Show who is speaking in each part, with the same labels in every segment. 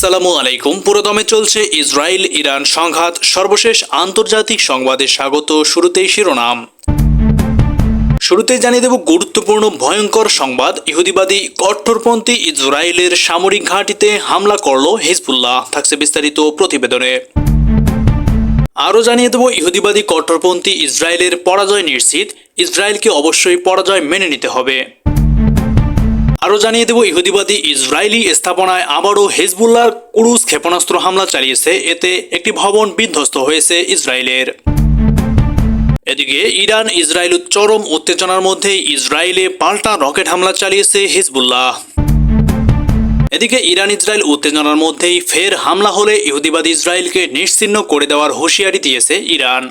Speaker 1: আসসালামু আলাইকুম। পুরোদমে চলছে ইসরায়েল ইরান সংঘাত। সর্বশেষ আন্তর্জাতিক সংবাদে স্বাগত শুরুতেই শিরোনাম। শুরুতেই জানিয়ে দেব গুরুত্বপূর্ণ ভয়ঙ্কর সংবাদ। ইহুদিবাদী কট্টরপন্থী ইসরায়েলের সামরিক ঘাঁটিতে হামলা করল হিজবুল্লাহ, থাকছে বিস্তারিত প্রতিবেদনে। আরও জানিয়ে দেব ইহুদিবাদী কট্টরপন্থী ইসরায়েলের পরাজয় নিশ্চিত। ইসরায়েলকে অবশ্যই পরাজয় মেনে নিতে হবে। আরও জানিয়ে দেব, ইহুদিবাদী ইসরায়েলি স্থাপনায় আবারও হেজবুল্লাহর কুরুজ ক্ষেপণাস্ত্র হামলা চালিয়েছে। এতে একটি ভবন বিধ্বস্ত হয়েছে ইসরায়েলের। এদিকে ইরান, ইসরায়েল চরম উত্তেজনার মধ্যে ইসরায়েলে পাল্টা রকেট হামলা চালিয়েছে হিজবুল্লাহ। এদিকে ইরান, ইসরায়েল উত্তেজনার মধ্যেই ফের হামলা হলে ইহুদিবাদী ইসরায়েলকে নিশ্চিহ্ন করে দেওয়ার হুঁশিয়ারি দিয়েছে ইরান।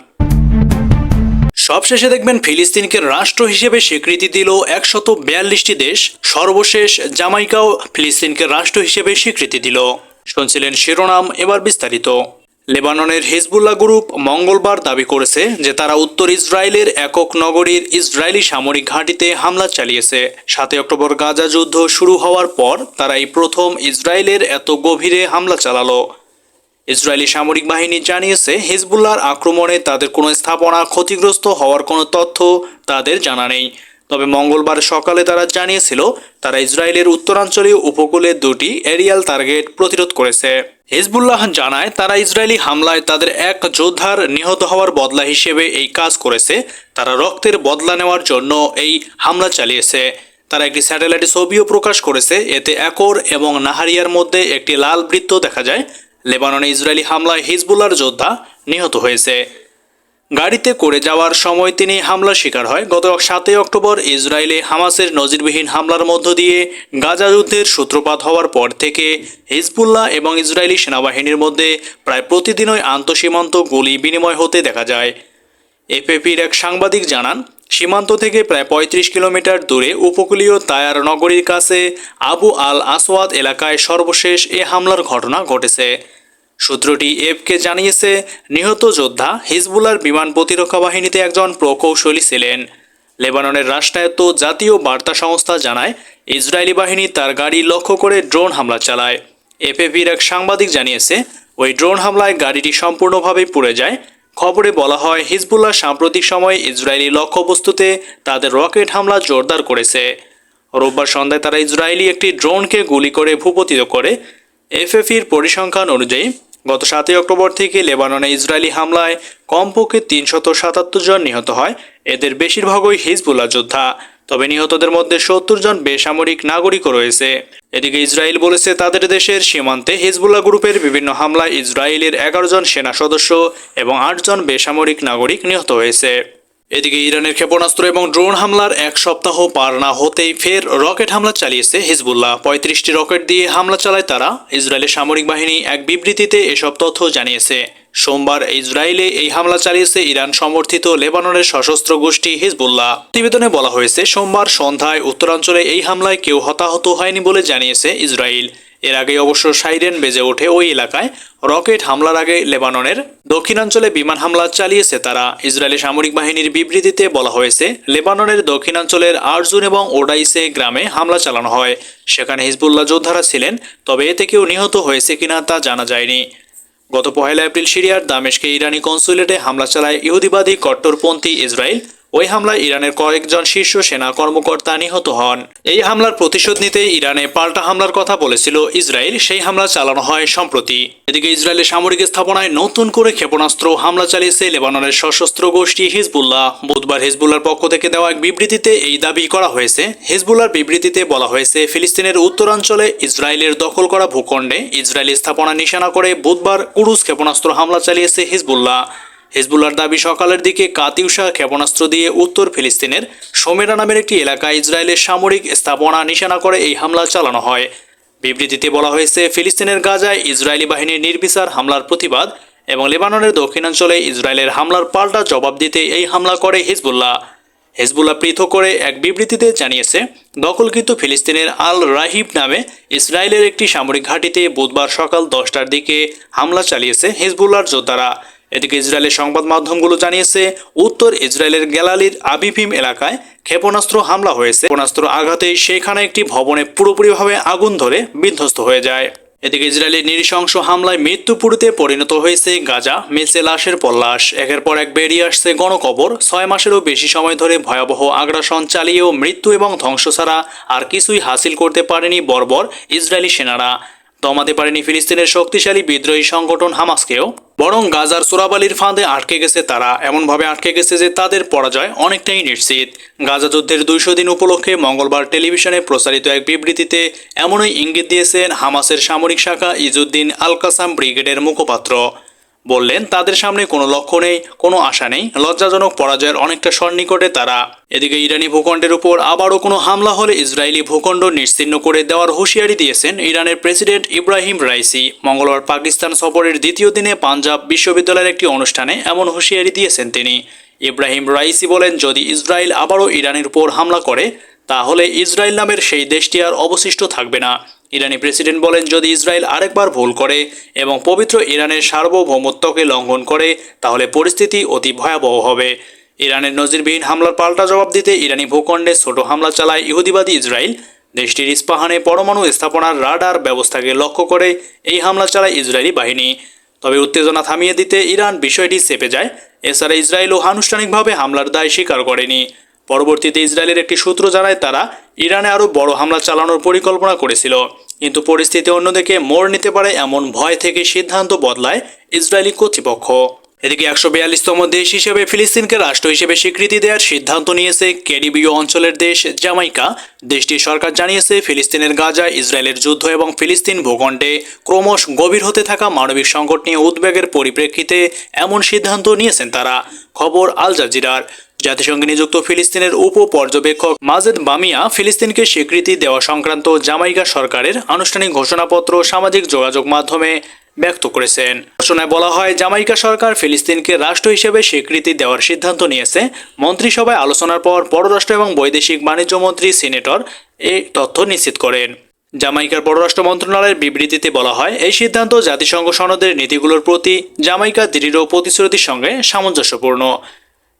Speaker 1: সবশেষে দেখবেন ফিলিস্তিনকে রাষ্ট্র হিসেবে স্বীকৃতি দিল একশত বিয়াল্লিশটি দেশ। সর্বশেষ জামাইকাও ফিলিস্তিনকে রাষ্ট্র হিসেবে স্বীকৃতি দিল। শুনছিলেন শিরোনাম, এবার বিস্তারিত। লেবাননের হিজবুল্লাহ গ্রুপ মঙ্গলবার দাবি করেছে যে তারা উত্তর ইসরায়েলের একক নগরীর ইসরায়েলি সামরিক ঘাঁটিতে হামলা চালিয়েছে। সাতই অক্টোবর গাজা যুদ্ধ শুরু হওয়ার পর তারা এই প্রথম ইসরায়েলের এত গভীরে হামলা চালালো। ইসরায়েলি সামরিক বাহিনী জানিয়েছে, হিজবুল্লাহর আক্রমণে তাদের কোনো স্থাপনা ক্ষতিগ্রস্ত হওয়ার কোনো তথ্য তাদের জানা নেই। তবে মঙ্গলবার সকালে তারা জানিয়েছিল, তারা ইসরায়েলের উত্তরাঞ্চলীয় উপকূলে দুটি এরিয়াল টার্গেট প্রতিরোধ করেছে। হিজবুল্লাহ জানায়, তারা ইসরায়েলি হামলায় তাদের এক যোদ্ধার নিহত হওয়ার বদলা হিসেবে এই কাজ করেছে। তারা রক্তের বদলা নেওয়ার জন্য এই হামলা চালিয়েছে। তারা একটি স্যাটেলাইট ছবিও প্রকাশ করেছে। এতে একর এবং নাহারিয়ার মধ্যে একটি লাল বৃত্ত দেখা যায়। লেবাননে ইসরায়েলি হামলায় হিজবুল্লার যোদ্ধা নিহত হয়েছে। গাড়িতে করে যাওয়ার সময় তিনি হামলার শিকার হয়। গত সাতই অক্টোবর ইসরায়েলে হামাসের নজিরবিহীন হামলার মধ্য দিয়ে গাজা যুদ্ধের সূত্রপাত হওয়ার পর থেকে হিজবুল্লাহ এবং ইসরায়েলি সেনাবাহিনীর মধ্যে প্রায় প্রতিদিনই আন্তঃসীমান্ত গুলি বিনিময় হতে দেখা যায়। এফএপির এক সাংবাদিক জানান সীমান্ত থেকে প্রায় ৩৫ কিলোমিটার দূরে উপকূলীয় তায়ার নগরীর কাছে আবু আল আসওয়াদ এলাকায় সর্বশেষ এ হামলার ঘটনা ঘটেছে। সূত্রটি এফকে জানিয়েছে, নিহত যোদ্ধা হিজবুলার বিমান প্রতিরক্ষা বাহিনীতে একজন প্রকৌশলী ছিলেন। লেবাননের রাষ্ট্রায়ত্ত জাতীয় বার্তা সংস্থা জানায়, ইসরায়েলি বাহিনী তার গাড়ি লক্ষ্য করে ড্রোন হামলা চালায়। এফএপির এক সাংবাদিক জানিয়েছে, ওই ড্রোন হামলায় গাড়িটি সম্পূর্ণভাবে পুড়ে যায় খবরে বলা হয়, হিজবুল্লাহ সাম্প্রতিক সময়ে ইসরায়েলি লক্ষ্যবস্তুতে তাদের রকেট হামলা জোরদার করেছে। রোববার সন্ধ্যায় তারা ইসরায়েলি একটি ড্রোনকে গুলি করে ভূপতিত করে। এফএফির পরিসংখ্যান অনুযায়ী, গত সাতই অক্টোবর থেকে লেবাননে ইসরায়েলি হামলায় কমপক্ষে তিনশত সাতাত্তর জন নিহত হয়। এদের বেশিরভাগই হিজবুল্লাহ যোদ্ধা। তবে নিহতদের মধ্যে সত্তর জন বেসামরিক নাগরিকও রয়েছে। এদিকে ইসরায়েল বলেছে, তাদের দেশের সীমান্তে হিজবুল্লাহ গ্রুপের বিভিন্ন হামলায় ইসরায়েলের এগারো জন সেনা সদস্য এবং আটজন বেসামরিক নাগরিক নিহত হয়েছে। এদিকে ইরানের ক্ষেপণাস্ত্র এবং ড্রোন হামলার এক সপ্তাহ পার না হতেই ফের রকেট হামলা চালিয়েছে হিজবুল্লাহ। পঁয়ত্রিশটি রকেট দিয়ে হামলা চালায় তারা। ইসরায়েলের সামরিক বাহিনী এক বিবৃতিতে এসব তথ্য জানিয়েছে। সোমবার ইসরায়েলে এই হামলা চালিয়েছে ইরান সমর্থিত লেবাননের সশস্ত্র গোষ্ঠী হিজবুল্লাহ। প্রতিবেদনে বলা হয়েছে, সোমবার সন্ধ্যায় উত্তরাঞ্চলে এই হামলায় কেউ হতাহত হয়নি বলে জানিয়েছে ইসরায়েল। এর আগে অবশ্য সাইরেন বেজে ওঠে ওই এলাকায়। রকেট হামলার আগে লেবাননের দক্ষিণাঞ্চলে বিমান হামলা চালিয়েছে তারা। ইসরায়েলি সামরিক বাহিনীর বিবৃতিতে বলা হয়েছে, লেবাননের দক্ষিণাঞ্চলের আরজুন এবং ওডাইসে গ্রামে হামলা চালানো হয়। সেখানে হিজবুল্লাহ যোদ্ধারা ছিলেন, তবে এতে কেউ নিহত হয়েছে কিনা তা জানা যায়নি। গত পহেলা এপ্রিল সিরিয়ার দামেশকে ইরানি কনসুলেটে হামলা চালায় ইহুদিবাদী কট্টরপন্থী ইসরায়েল। ওই হামলায় ইরানের কয়েকজন শীর্ষ সেনা কর্মকর্তা নিহত হন। এই হামলার প্রতিশোধ নিতে ইরানে পাল্টা হামলার কথা বলেছিল ইসরায়েল। সেই হামলা চালানো হয় সম্প্রতি। এদিকে ইসরায়েলের সামরিক স্থাপনায় নতুন করে ক্ষেপণাস্ত্র হামলা চালিয়েছে লেবাননের সশস্ত্র গোষ্ঠী হিজবুল্লাহ। বুধবার হিজবুল্লার পক্ষ থেকে দেওয়া এক বিবৃতিতে এই দাবি করা হয়েছে। হিজবুল্লার বিবৃতিতে বলা হয়েছে, ফিলিস্তিনের উত্তরাঞ্চলে ইসরায়েলের দখল করা ভূখণ্ডে ইসরায়েলি স্থাপনা নিশানা করে বুধবার কুরুজ ক্ষেপণাস্ত্র হামলা চালিয়েছে হিজবুল্লাহ। হিজবুল্লার দাবি, সকালের দিকে কাতিউসা ক্ষেপণাস্ত্র দিয়ে উত্তর ফিলিস্তিনের সোমেরা নামের একটি এলাকায় ইসরায়েলের সামরিক স্থাপনা নিশানা করে এই হামলা চালানো হয়। বিবৃতিতে বলা হয়েছে, ফিলিস্তিনের গাজায় ইসরায়েলি বাহিনীর নির্বিচার হামলার প্রতিবাদ এবং লেবাননের দক্ষিণাঞ্চলে ইসরায়েলের হামলার পাল্টা জবাব দিতে এই হামলা করে হিজবুল্লাহ। হেজবুল্লাহ পৃথক করে এক বিবৃতিতে জানিয়েছে, দখলকৃত ফিলিস্তিনের আল রাহিব নামে ইসরায়েলের একটি সামরিক ঘাঁটিতে বুধবার সকাল দশটার দিকে হামলা চালিয়েছে হিজবুল্লাহর যোদ্ধারা। এদিকে ইসরায়েলের সংবাদ মাধ্যমগুলো জানিয়েছে, উত্তর ইসরায়েলের গ্যালালির আবিফিম এলাকায় ক্ষেপণাস্ত্র হামলা হয়েছে। ক্ষেপণাস্ত্র আঘাতে সেখানে একটি ভবনে পুরোপুরিভাবে আগুন ধরে বিধ্বস্ত হয়ে যায়। এদিকে ইসরায়েলের নৃশংস হামলায় মৃত্যুপুরীতে পরিণত হয়েছে গাজা, মিলছে লাশের পল্লাশ একের পর এক বেরিয়ে আসছে গণকবর। ছয় মাসেরও বেশি সময় ধরে ভয়াবহ আগ্রাসন চালিয়েও মৃত্যু এবং ধ্বংস ছাড়া আর কিছুই হাসিল করতে পারেনি বর্বর ইসরায়েলি সেনারা। দমাতে পারেনি ফিলিস্তিনের শক্তিশালী বিদ্রোহী সংগঠন হামাসকেও। বরং গাজার সুরাবালির ফাঁদে আটকে গেছে তারা। এমনভাবে আটকে গেছে যে তাদের পরাজয় অনেকটাই নিশ্চিত। গাজা যুদ্ধের দুইশো দিন উপলক্ষে মঙ্গলবার টেলিভিশনে প্রচারিত এক বিবৃতিতে এমনই ইঙ্গিত দিয়েছেন হামাসের সামরিক শাখা ইজুদ্দিন আল কাসাম ব্রিগেডের মুখপাত্র। বললেন, তাদের সামনে কোনো লক্ষ্য নেই, কোনো আশা নেই। লজ্জাজনক পরাজয়ের অনেকটা সন্নিকটে তারা। এদিকে ইরানি ভূখণ্ডের উপর আবারও কোনো হামলা হলে ইসরায়েলি ভূখণ্ড নিশ্চিহ্ন করে দেওয়ার হুঁশিয়ারি দিয়েছেন ইরানের প্রেসিডেন্ট ইব্রাহিম রাইসি। মঙ্গলবার পাকিস্তান সফরের দ্বিতীয় দিনে পাঞ্জাব বিশ্ববিদ্যালয়ের একটি অনুষ্ঠানে এমন হুঁশিয়ারি দিয়েছেন তিনি। ইব্রাহিম রাইসি বলেন, যদি ইসরায়েল আবারও ইরানের উপর হামলা করে, তাহলে ইসরায়েল নামের সেই দেশটি আর অবশিষ্ট থাকবে না। ইরানি প্রেসিডেন্ট বলেন, যদি ইসরায়েল আরেকবার ভুল করে এবং পবিত্র ইরানের সার্বভৌমত্বকে লঙ্ঘন করে, তাহলে পরিস্থিতি অতি ভয়াবহ হবে। ইরানের নজিরবিহীন হামলার পাল্টা জবাব দিতে ইরানি ভূখণ্ডে ছোট হামলা চালায় ইহুদিবাদী ইসরায়েল। দেশটির ইস্পাহানে পরমাণু স্থাপনার রাডার ব্যবস্থাকে লক্ষ্য করে এই হামলা চালায় ইসরায়েলি বাহিনী। তবে উত্তেজনা থামিয়ে দিতে ইরান বিষয়টি চেপে যায়। এছাড়া ইসরায়েলও আনুষ্ঠানিকভাবে হামলার দায় স্বীকার করেনি। পরবর্তীতে ইসরায়েলের একটি সূত্র জানায় তারা ইরানে আরও বড় হামলা চালানোর পরিকল্পনা করেছিল। কিন্তু পরিস্থিতি অন্যদিকে মোড় নিতে পারে এমন ভয় থেকে সিদ্ধান্ত বদলায় ইসরায়েলি কর্তৃপক্ষ। এদিকে একশো বিয়াল্লিশতম দেশ হিসেবে ফিলিস্তিনকে রাষ্ট্র হিসেবে স্বীকৃতি দেওয়ার সিদ্ধান্ত নিয়েছে ক্যারিবীয় অঞ্চলের দেশ জামাইকা। দেশটির সরকার জানিয়েছে, ফিলিস্তিনের গাজা, ইসরায়েলের যুদ্ধ এবং ফিলিস্তিন ভূখণ্ডে ক্রমশ গভীর হতে থাকা মানবিক সংকট নিয়ে উদ্বেগের পরিপ্রেক্ষিতে এমন সিদ্ধান্ত নিয়েছেন তারা। খবর আল জাজিরার। জাতিসংঘে নিযুক্ত ফিলিস্তিনের উপ পর্যবেক্ষক মাজেদ বামিয়া ফিলিস্তিনকে স্বীকৃতি দেওয়া সংক্রান্ত জামাইকা সরকারের আনুষ্ঠানিক ঘোষণাপত্র সামাজিক যোগাযোগ মাধ্যমে ব্যক্ত করেছেন। ঘোষণায় বলা হয়, জামাইকা সরকার ফিলিস্তিনকে রাষ্ট্র হিসেবে স্বীকৃতি দেওয়ার সিদ্ধান্ত নিয়েছে। মন্ত্রিসভায় আলোচনার পর পররাষ্ট্র এবং বৈদেশিক বাণিজ্য মন্ত্রী, সিনেটর এই তথ্য নিশ্চিত করেন। জামাইকার পররাষ্ট্র মন্ত্রণালয়ের বিবৃতিতে বলা হয়, এই সিদ্ধান্ত জাতিসংঘ সনদের নীতিগুলোর প্রতি জামাইকা দৃঢ় প্রতিশ্রুতির সঙ্গে সামঞ্জস্যপূর্ণ।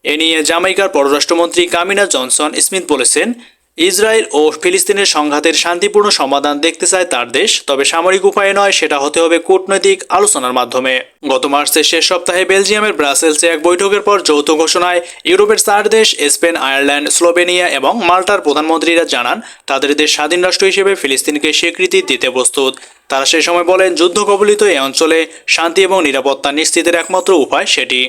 Speaker 1: এ নিয়ে জামাইকার পররাষ্ট্রমন্ত্রী কামিনা জনসন স্মিথ বলেছেন ইসরায়েল ও ফিলিস্তিনের সংঘাতের শান্তিপূর্ণ সমাধান দেখতে চায় তার দেশ, তবে সামরিক উপায়ে নয়, সেটা হতে হবে কূটনৈতিক আলোচনার মাধ্যমে। গত মার্চের শেষ সপ্তাহে বেলজিয়ামের ব্রাসেলসে এক বৈঠকের পর যৌথ ঘোষণায় ইউরোপের চার দেশ, স্পেন, আয়ারল্যান্ড, স্লোভেনিয়া এবং মাল্টার প্রধানমন্ত্রীরা জানান, তাদের দেশ স্বাধীন রাষ্ট্র হিসেবে ফিলিস্তিনকে স্বীকৃতি দিতে প্রস্তুত। তারা সে সময় বলেন, যুদ্ধ কবলিত এই অঞ্চলে শান্তি এবং নিরাপত্তা নিশ্চিতের একমাত্র উপায় সেটি।